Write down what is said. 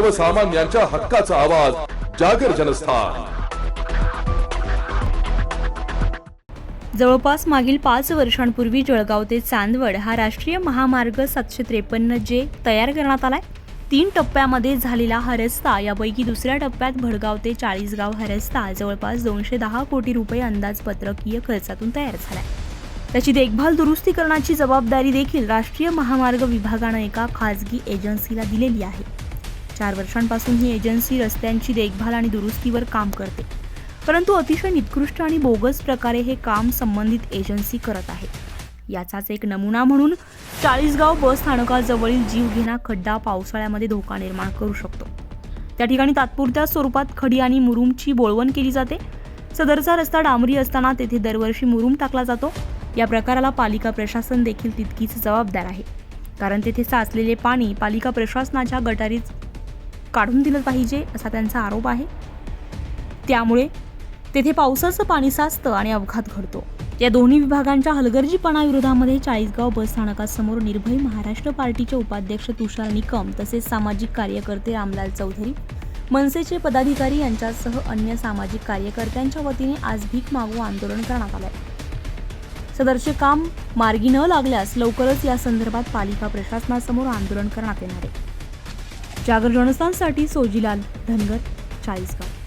सर्वसामान्यांच्या हक्काचा आवाज जागर जनस्थान. जवळपास मागील पाच वर्षांपूर्वी जळगाव ते चांदवड हा राष्ट्रीय महामार्ग सातशे त्रेपन्न जे तयार करण्यात आलाय. तीन टप्प्यामध्ये झालेला हा रस्ता यापैकी दुसऱ्या टप्प्यात भडगाव ते चाळीसगाव हा रस्ता जवळपास दोनशे दहा कोटी रुपये अंदाजपत्रकीय खर्चातून तयार झालाय. त्याची देखभाल दुरुस्ती करण्याची जबाबदारी देखील राष्ट्रीय महामार्ग विभागानं एका खाजगी एजन्सीला दिलेली आहे. चार वर्षांपासून ही एजन्सी रस्त्यांची देखभाल आणि दुरुस्तीवर काम करते. परंतु अतिशय निकृष्ट आणि बोगस प्रकारे हे काम संबंधित एजन्सी करत आहे. याचाच एक नमुना म्हणून चाळीसगाव बस स्थानकाजवळील जीवघेणा खड्डा पावसाळ्यामध्ये धोका निर्माण करू शकतो. त्या ठिकाणी तात्पुरत्या स्वरूपात खडी आणि मुरुमची बोळवण केली जाते. सदरचा रस्ता डांबरी असताना तेथे दरवर्षी मुरुम टाकला जातो. या प्रकाराला पालिका प्रशासन देखील तितकीच जबाबदार आहे. कारण तेथे साचलेले पाणी पालिका प्रशासनाच्या गटारीत काढून दिलं पाहिजे असा त्यांचा आरोप आहे. त्यामुळे तेथे पावसाचं पाणी साचतं आणि अपघात घडतो. या दोन्ही विभागांच्या हलगर्जीपणाविरोधामध्ये चाळीसगाव बस स्थानकासमोर निर्भय महाराष्ट्र पार्टीचे उपाध्यक्ष तुषार निकम तसेच सामाजिक कार्यकर्ते रामलाल चौधरी मनसेचे पदाधिकारी यांच्यासह अन्य सामाजिक कार्यकर्त्यांच्या वतीने आज भीक मागू आंदोलन करण्यात आलंय. सदरचे काम मार्गी न लागल्यास लवकरच या संदर्भात पालिका प्रशासनासमोर आंदोलन करण्यात येणार आहे. जागर जनस्थानसाठी सोजीलाल धनगर चाळीसगाव.